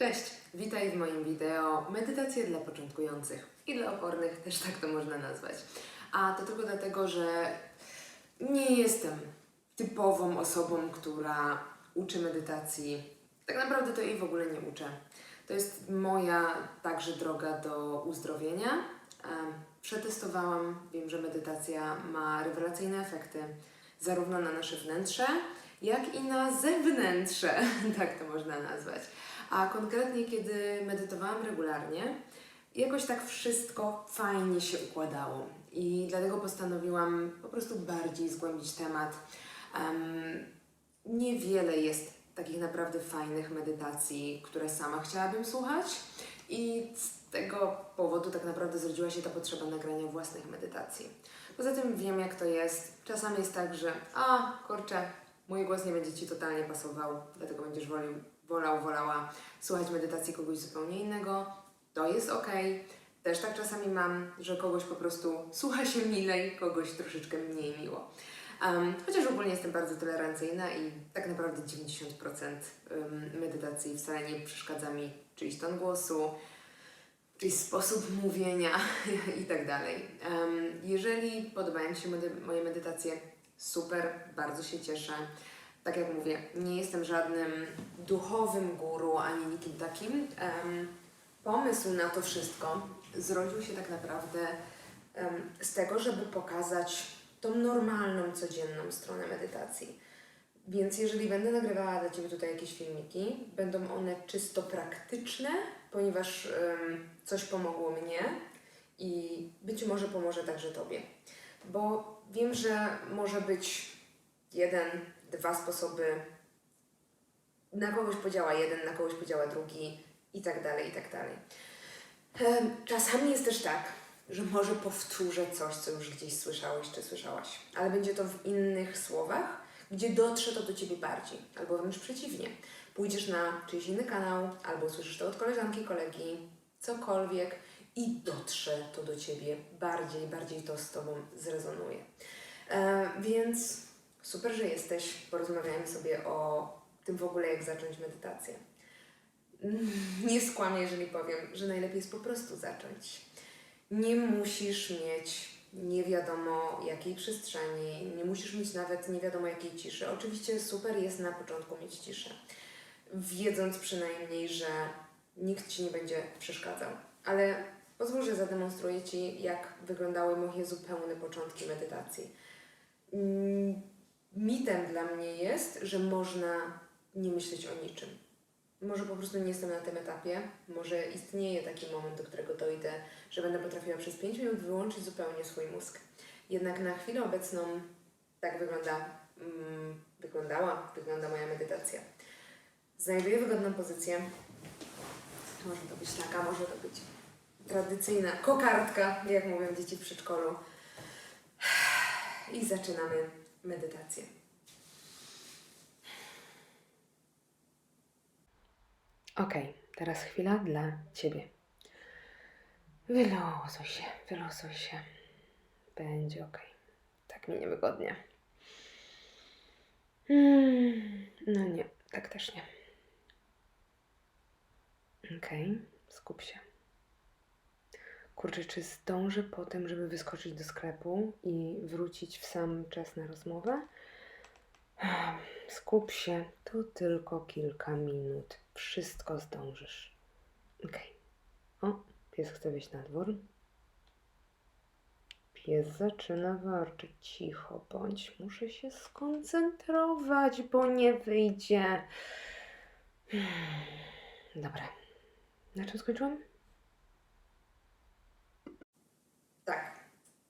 Cześć, witaj w moim wideo Medytacje dla początkujących i dla opornych, też tak to można nazwać. A to tylko dlatego, że nie jestem typową osobą, która uczy medytacji. Tak naprawdę to jej w ogóle nie uczę. To jest moja także droga do uzdrowienia. Przetestowałam, wiem, że medytacja ma rewelacyjne efekty zarówno na nasze wnętrze, jak i na zewnętrze, tak to można nazwać. A konkretnie, kiedy medytowałam regularnie, jakoś tak wszystko fajnie się układało. I dlatego postanowiłam po prostu bardziej zgłębić temat. Em, niewiele jest takich naprawdę fajnych medytacji, które sama chciałabym słuchać. I z tego powodu tak naprawdę zrodziła się ta potrzeba nagrania własnych medytacji. Poza tym wiem, jak to jest. Czasami jest tak, że a kurczę, mój głos nie będzie Ci totalnie pasował, dlatego będziesz wolił, wolał, wolała słuchać medytacji kogoś zupełnie innego. To jest ok. Też tak czasami mam, że kogoś po prostu słucha się milej, kogoś troszeczkę mniej miło. Um, chociaż ogólnie jestem bardzo tolerancyjna i tak naprawdę 90% um, medytacji wcale nie przeszkadza mi czyjś ton głosu, czyjś sposób mówienia i tak dalej. Jeżeli podobają Ci się moje medytacje, super, bardzo się cieszę. Tak jak mówię, nie jestem żadnym duchowym guru ani nikim takim. Pomysł na to wszystko zrodził się tak naprawdę z tego, żeby pokazać tą normalną, codzienną stronę medytacji. Więc jeżeli będę nagrywała dla Ciebie tutaj jakieś filmiki, będą one czysto praktyczne, ponieważ em, coś pomogło mnie i być może pomoże także Tobie. Bo wiem, że może być jeden, dwa sposoby. Na kogoś podziała jeden, na kogoś podziała drugi i tak dalej, i tak dalej. Czasami jest też tak, że może powtórzę coś, co już gdzieś słyszałeś czy słyszałaś, ale będzie to w innych słowach, gdzie dotrze to do Ciebie bardziej, albo wręcz przeciwnie. Pójdziesz na czyjś inny kanał, albo usłyszysz to od koleżanki, kolegi, cokolwiek i dotrze to do Ciebie bardziej, bardziej to z Tobą zrezonuje. E, więc super, że jesteś. Porozmawiajmy sobie o tym w ogóle, jak zacząć medytację. Nie skłamię, jeżeli powiem, że najlepiej jest po prostu zacząć. Nie musisz mieć nie wiadomo jakiej przestrzeni, nie musisz mieć nawet nie wiadomo jakiej ciszy. Oczywiście super jest na początku mieć ciszę, wiedząc przynajmniej, że nikt ci nie będzie przeszkadzał. Ale pozwól, że zademonstruję ci, jak wyglądały moje zupełne początki medytacji. Mm, Mitem dla mnie jest, że można nie myśleć o niczym. Może po prostu nie jestem na tym etapie, może istnieje taki moment, do którego dojdę, że będę potrafiła przez 5 minut wyłączyć zupełnie swój mózg. Jednak na chwilę obecną tak wygląda, mm, wyglądała, wygląda moja medytacja. Znajduję wygodną pozycję. Może to być taka, może to być tradycyjna kokardka, jak mówią dzieci w przedszkolu. I zaczynamy medytację. Ok, teraz chwila dla Ciebie. Wylosuj się, wylosuj się. Będzie ok. Tak mi niewygodnie. Mm, no nie, tak też nie. Okej, skup się. Kurczę, czy zdążę potem, żeby wyskoczyć do sklepu i wrócić w sam czas na rozmowę? Skup się, to tylko kilka minut. Wszystko zdążysz. Okej. O, pies chce wyjść na dwór. Pies zaczyna warczyć. Cicho bądź. Muszę się skoncentrować, bo nie wyjdzie. Dobra. Na czym skończyłam? Tak.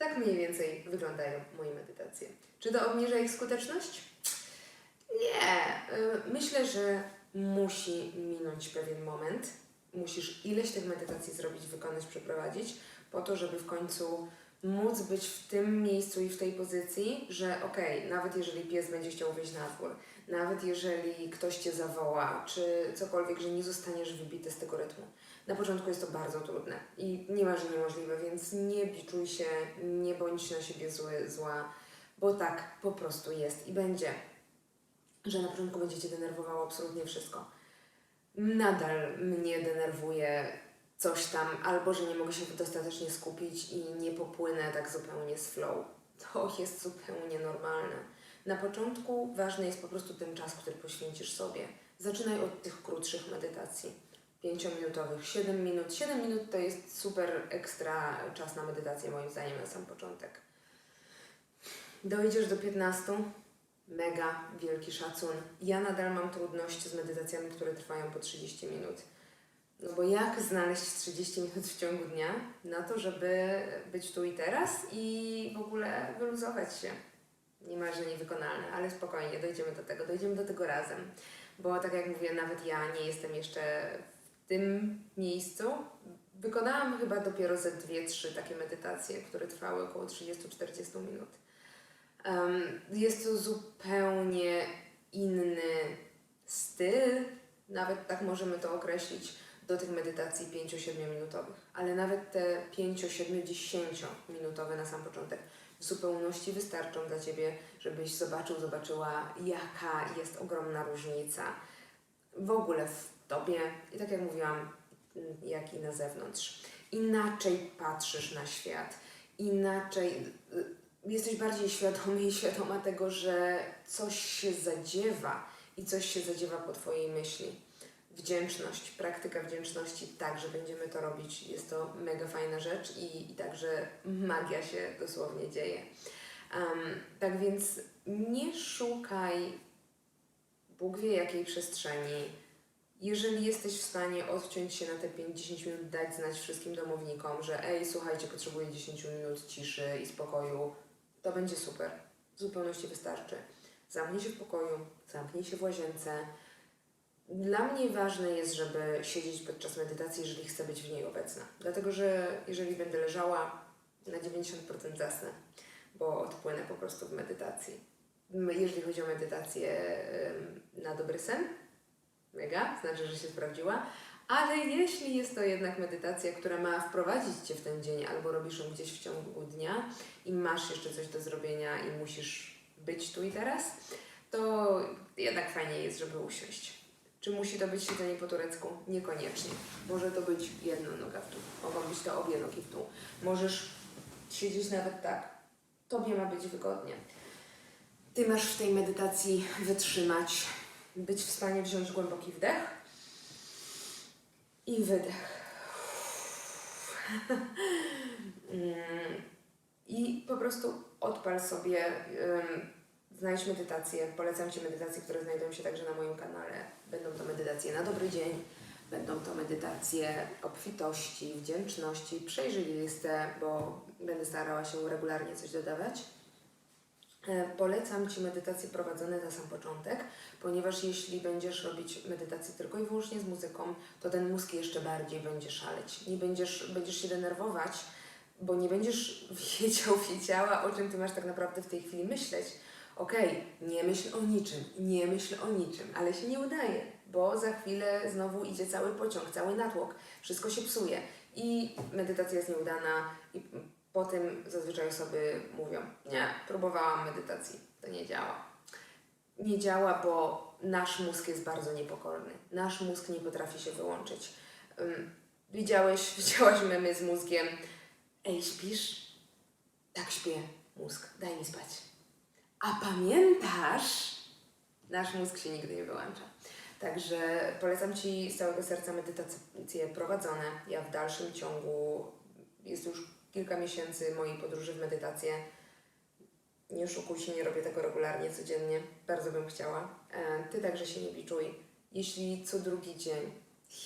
Tak mniej więcej wyglądają moje medytacje. Czy to obniża ich skuteczność? Nie. Y, Myślę, że musi minąć pewien moment. Musisz ileś tych medytacji zrobić, wykonać, przeprowadzić, po to, żeby w końcu móc być w tym miejscu i w tej pozycji, że okej, nawet jeżeli pies będzie chciał wyjść na dwór, nawet jeżeli ktoś cię zawoła, czy cokolwiek, że nie zostaniesz wybity z tego rytmu. Na początku jest to bardzo trudne i nie ma, że niemożliwe, więc nie biczuj się, nie bądź na siebie zły, zła, bo tak po prostu jest i będzie że na początku będzie Cię denerwowało absolutnie wszystko. nadal mnie denerwuje coś tam, albo że nie mogę się dostatecznie skupić i nie popłynę tak zupełnie z flow. To jest zupełnie normalne. Na początku ważny jest po prostu ten czas, który poświęcisz sobie. Zaczynaj od tych krótszych medytacji. 5-minutowych, 7 minut. 7 minut to jest super ekstra czas na medytację, moim zdaniem, na sam początek. Dojdziesz do 15, mega wielki szacun. Ja nadal mam trudność z medytacjami, które trwają po 30 minut. No bo jak znaleźć 30 minut w ciągu dnia na to, żeby być tu i teraz i w ogóle wyluzować się? Niemalże niewykonalne, ale spokojnie, dojdziemy do tego, dojdziemy do tego razem. Bo tak jak mówię, nawet ja nie jestem jeszcze w tym miejscu. Wykonałam chyba dopiero ze dwie, trzy takie medytacje, które trwały około 30-40 minut. Um, jest to zupełnie inny styl, nawet tak możemy to określić, do tych medytacji 5-7 minutowych. Ale nawet te 5-7-10 minutowe na sam początek w zupełności wystarczą dla Ciebie, żebyś zobaczył, zobaczyła, jaka jest ogromna różnica w ogóle w Tobie i tak jak mówiłam, jak i na zewnątrz. Inaczej patrzysz na świat, inaczej y, jesteś bardziej świadomy i świadoma tego, że coś się zadziewa i coś się zadziewa po Twojej myśli. Wdzięczność, praktyka wdzięczności, także będziemy to robić. Jest to mega fajna rzecz i, i także magia się dosłownie dzieje. Um, tak więc nie szukaj Bóg wie jakiej przestrzeni. Jeżeli jesteś w stanie odciąć się na te 5-10 minut, dać znać wszystkim domownikom, że ej, słuchajcie, potrzebuję 10 minut ciszy i spokoju, to będzie super. W zupełności wystarczy. Zamknij się w pokoju, zamknij się w łazience. Dla mnie ważne jest, żeby siedzieć podczas medytacji, jeżeli chcę być w niej obecna. Dlatego, że jeżeli będę leżała, na 90% zasnę, bo odpłynę po prostu w medytacji. Jeżeli chodzi o medytację na dobry sen, mega, znaczy, że się sprawdziła. Ale jeśli jest to jednak medytacja, która ma wprowadzić Cię w ten dzień, albo robisz ją gdzieś w ciągu dnia i masz jeszcze coś do zrobienia i musisz być tu i teraz, to jednak fajnie jest, żeby usiąść. Czy musi to być siedzenie po turecku? Niekoniecznie. Może to być jedna noga w dół, mogą być to obie nogi w dół. Możesz siedzieć nawet tak. Tobie ma być wygodnie. Ty masz w tej medytacji wytrzymać, być w stanie wziąć głęboki wdech i wydech. Mm, I po prostu odpal sobie, ym, znajdź medytacje. Polecam Ci medytacje, które znajdują się także na moim kanale. Będą to medytacje na dobry dzień, będą to medytacje obfitości, wdzięczności. Przejrzyj listę, bo będę starała się regularnie coś dodawać. E, Polecam Ci medytacje prowadzone na sam początek, ponieważ jeśli będziesz robić medytację tylko i wyłącznie z muzyką, to ten mózg jeszcze bardziej będzie szaleć. Nie będziesz, będziesz się denerwować, bo nie będziesz wiedział, wiedziała, o czym Ty masz tak naprawdę w tej chwili myśleć. Okej, nie myśl o niczym, nie myśl o niczym, ale się nie udaje, bo za chwilę znowu idzie cały pociąg, cały natłok, wszystko się psuje i medytacja jest nieudana i po tym zazwyczaj osoby mówią, nie, próbowałam medytacji, to nie działa. Nie działa, bo nasz mózg jest bardzo niepokorny. Nasz mózg nie potrafi się wyłączyć. Widziałeś, widziałaś memy z mózgiem. Ej, śpisz? Tak śpię, mózg, daj mi spać. A pamiętasz? Nasz mózg się nigdy nie wyłącza. Także polecam Ci z całego serca medytacje prowadzone. Ja w dalszym ciągu jest już kilka miesięcy mojej podróży w medytację. Nie oszukuj się, nie robię tego regularnie, codziennie. Bardzo bym chciała. E, Ty także się nie biczuj. Jeśli co drugi dzień,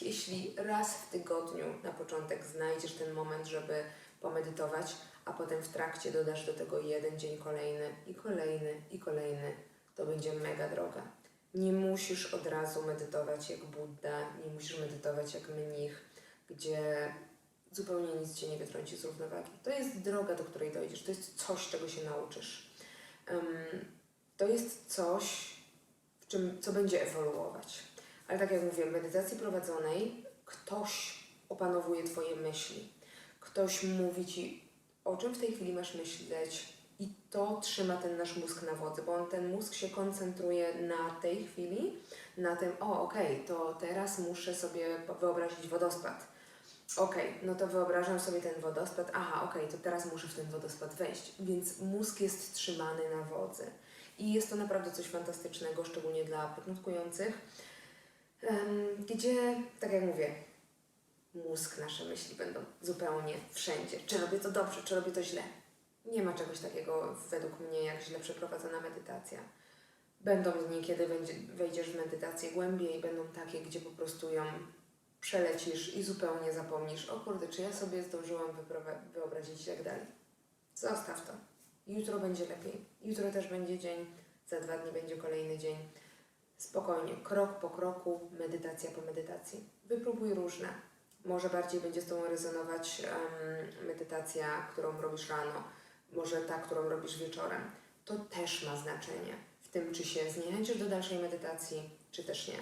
jeśli raz w tygodniu na początek znajdziesz ten moment, żeby pomedytować, a potem w trakcie dodasz do tego jeden dzień kolejny i kolejny i kolejny, to będzie mega droga. Nie musisz od razu medytować jak Buddha, nie musisz medytować jak mnich, gdzie zupełnie nic cię nie wytrąci z równowagi. To jest droga, do której dojdziesz, to jest coś, czego się nauczysz. Em, to jest coś, w czym, co będzie ewoluować. Ale tak jak mówię, w medytacji prowadzonej ktoś opanowuje Twoje myśli. Ktoś mówi Ci, o czym w tej chwili masz myśleć, I to trzyma ten nasz mózg na wodzy, bo on, ten mózg się koncentruje na tej chwili, na tym, o okej, to teraz muszę sobie wyobrazić wodospad. Okej, no to wyobrażam sobie ten wodospad, aha, okej, to teraz muszę w ten wodospad wejść. Więc mózg jest trzymany na wodzy. I jest to naprawdę coś fantastycznego, szczególnie dla początkujących, gdzie, tak jak mówię, mózg, nasze myśli będą zupełnie wszędzie. Czy robię to dobrze, czy robię to źle. Nie ma czegoś takiego według mnie jak źle przeprowadzona medytacja. Będą dni, kiedy wejdziesz w medytację głębiej, będą takie, gdzie po prostu ją przelecisz i zupełnie zapomnisz, o kurde, czy ja sobie zdążyłam wyobrazić jak dalej. Zostaw to. Jutro będzie lepiej. Jutro też będzie dzień, za dwa dni będzie kolejny dzień. Spokojnie, krok po kroku, medytacja po medytacji. Wypróbuj różne. Może bardziej będzie z Tobą rezonować em, medytacja, którą robisz rano, może ta, którą robisz wieczorem. To też ma znaczenie w tym, czy się zniechęcisz do dalszej medytacji, czy też nie.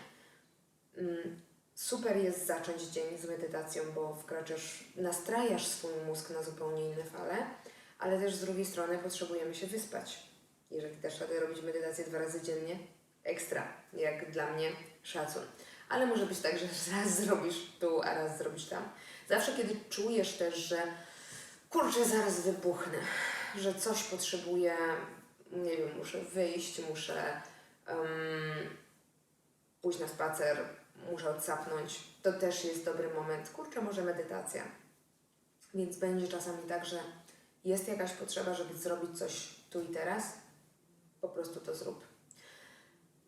Mm, Super jest zacząć dzień z medytacją, bo wkraczasz, nastrajasz swój mózg na zupełnie inne fale, ale też z drugiej strony potrzebujemy się wyspać. Jeżeli też radę robić medytację dwa razy dziennie, ekstra, jak dla mnie szacun. Ale może być tak, że raz zrobisz tu, a raz zrobisz tam. Zawsze, kiedy czujesz też, że kurczę, zaraz wybuchnę, że coś potrzebuję, nie wiem, muszę wyjść, muszę em, pójść na spacer, muszę odsapnąć, to też jest dobry moment. Kurczę, może medytacja. Więc będzie czasami tak, że jest jakaś potrzeba, żeby zrobić coś tu i teraz, po prostu to zrób.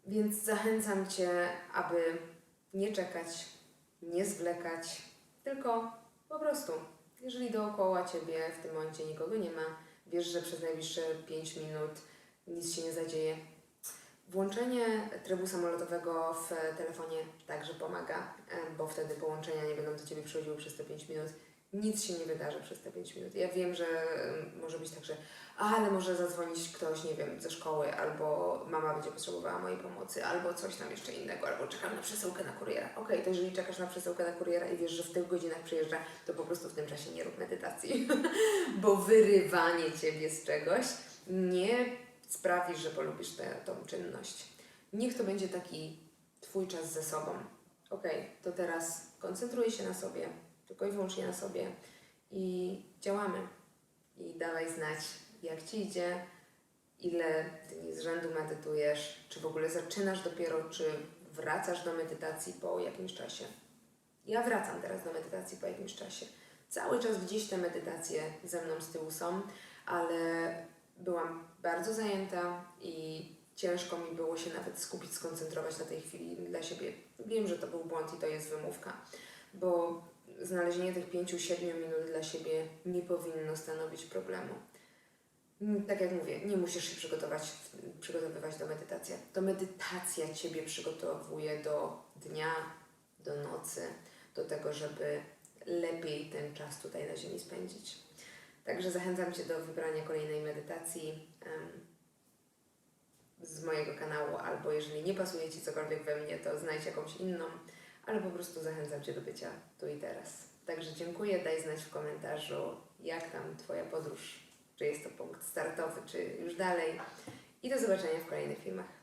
Więc zachęcam Cię, aby nie czekać, nie zwlekać, tylko po prostu, jeżeli dookoła Ciebie w tym momencie nikogo nie ma, wiesz, że przez najbliższe 5 minut nic się nie zadzieje. Włączenie trybu samolotowego w telefonie także pomaga, bo wtedy połączenia nie będą do Ciebie przychodziły przez te 5 minut. Nic się nie wydarzy przez te 5 minut. Ja wiem, że może być tak, że ale może zadzwonić ktoś, nie wiem, ze szkoły, albo mama będzie potrzebowała mojej pomocy, albo coś tam jeszcze innego, albo czekam na przesyłkę na kuriera. Okej, to jeżeli czekasz na przesyłkę na kuriera i wiesz, że w tych godzinach przyjeżdża, to po prostu w tym czasie nie rób medytacji, bo wyrywanie ciebie z czegoś nie sprawi, że polubisz tę tą czynność. Niech to będzie taki Twój czas ze sobą. Okej, to teraz koncentruj się na sobie, tylko i wyłącznie na sobie i działamy. I dawaj znać, jak Ci idzie, ile dni z rzędu medytujesz, czy w ogóle zaczynasz dopiero, czy wracasz do medytacji po jakimś czasie. Ja wracam teraz do medytacji po jakimś czasie. Cały czas gdzieś te medytacje ze mną z tyłu są, ale byłam bardzo zajęta i ciężko mi było się nawet skupić, skoncentrować na tej chwili dla siebie. Wiem, że to był błąd i to jest wymówka, bo znalezienie tych 5-7 minut dla siebie nie powinno stanowić problemu. Mm, Tak jak mówię, nie musisz się przygotować, przygotowywać do medytacji. To medytacja Ciebie przygotowuje do dnia, do nocy, do tego, żeby lepiej ten czas tutaj na Ziemi spędzić. Także zachęcam Cię do wybrania kolejnej medytacji z mojego kanału, albo jeżeli nie pasuje Ci cokolwiek we mnie, to znajdź jakąś inną, ale po prostu zachęcam Cię do bycia tu i teraz. Także dziękuję, daj znać w komentarzu, jak tam Twoja podróż, czy jest to punkt startowy, czy już dalej. I do zobaczenia w kolejnych filmach.